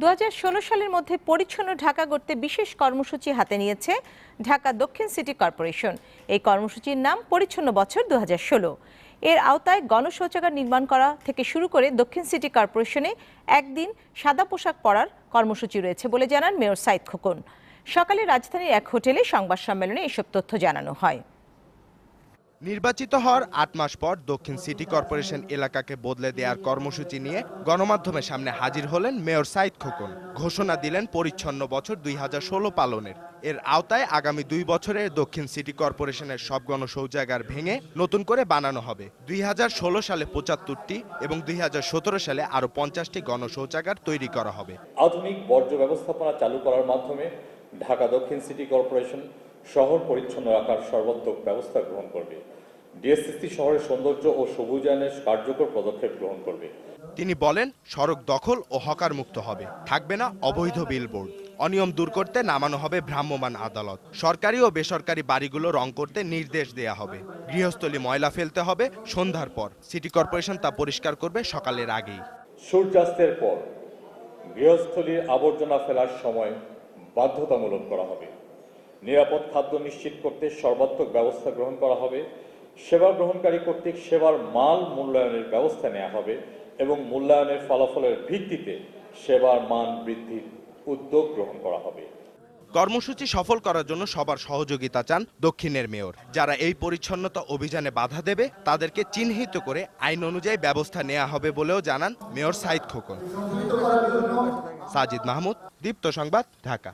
দু হাজার ষোলো সালের মধ্যে পরিচ্ছন্ন ঢাকা গড়তে বিশেষ কর্মসূচি হাতে নিয়েছে ঢাকা দক্ষিণ সিটি কর্পোরেশন। এই কর্মসূচির নাম পরিচ্ছন্ন বছর দু হাজার ষোলো। এর আওতায় গণশৌচাগার নির্মাণ করা থেকে শুরু করে দক্ষিণ সিটি কর্পোরেশনে একদিন সাদা পোশাক পরার কর্মসূচি রয়েছে বলে জানান মেয়র সাইদ খোকন। সকালে রাজধানীর এক হোটেলে সংবাদ সম্মেলনে এসব তথ্য জানানো হয়। নির্বাচিত হওয়ার আট মাস পর দক্ষিণ সিটি কর্পোরেশন এলাকাকে বদলে দেওয়ার কর্মসূচি নিয়ে গণমাধ্যমের সামনে হাজির হলেন মেয়র সাইদ খোকন। ঘোষণা দিলেন পরিচ্ছন্ন বছর দুই হাজার ষোলো পালনের। এর আওতায় আগামী দুই বছরে দক্ষিণ সিটি কর্পোরেশনের সব গণশৌচাগার ভেঙে নতুন করে বানানো হবে। দুই হাজার ষোলো সালে পঁচাত্তরটি এবং দুই হাজার সতেরো সালে আরও পঞ্চাশটি গণশৌচাগার তৈরি করা হবে। আধুনিক বর্জ্য ব্যবস্থাপনা চালু করার মাধ্যমে ঢাকা দক্ষিণ সিটি কর্পোরেশন শহর পরিচ্ছন্ন রাখার সর্বাত্মক ব্যবস্থা গ্রহণ করবে। ডিএসসিসি শহরের সৌন্দর্য ও সবুজায়নের কার্যকর পদক্ষেপ গ্রহণ করবে। তিনি বলেন সড়ক দখল ও হকার মুক্ত হবে। থাকবে না অবৈধ বিলবোর্ড। অনিয়ম দূর করতে নামানো হবে ভ্রাম্যমাণ আদালত। সরকারি ও বেসরকারি বাড়িগুলো রং করতে নির্দেশ দেয়া হবে। গৃহস্থলী ময়লা ফেলতে হবে। সন্ধ্যার পর সিটি কর্পোরেশন তা পরিষ্কার করবে সকালের আগেই। সূর্যাস্তের পর গৃহস্থলীর আবর্জনা ফেলার সময় বাধ্যতামূলক করা হবে। নিরাপদ খাদ্য নিশ্চিত করতে সর্বাত্মক ব্যবস্থা গ্রহণ করা হবে, সেবা গ্রহণকারী কর্তৃক সেবার মান মূল্যায়নের ব্যবস্থা নেওয়া হবে এবং মূল্যায়নের ফলাফলের ভিত্তিতে সেবার মান বৃদ্ধির উদ্যোগ গ্রহণ করা হবে। কর্মসূচি সফল করার জন্য সবার সহযোগিতা চান দক্ষিণের মেয়র। যারা এই পরিচ্ছন্নতা অভিযানে বাধা দেবে, তাদেরকে চিহ্নিত করে আইন অনুযায়ী ব্যবস্থা নেওয়া হবে বলেও জানান মেয়র সাইদ খোকন। সাজিদ মাহমুদ, দীপ্ত সংবাদ, ঢাকা।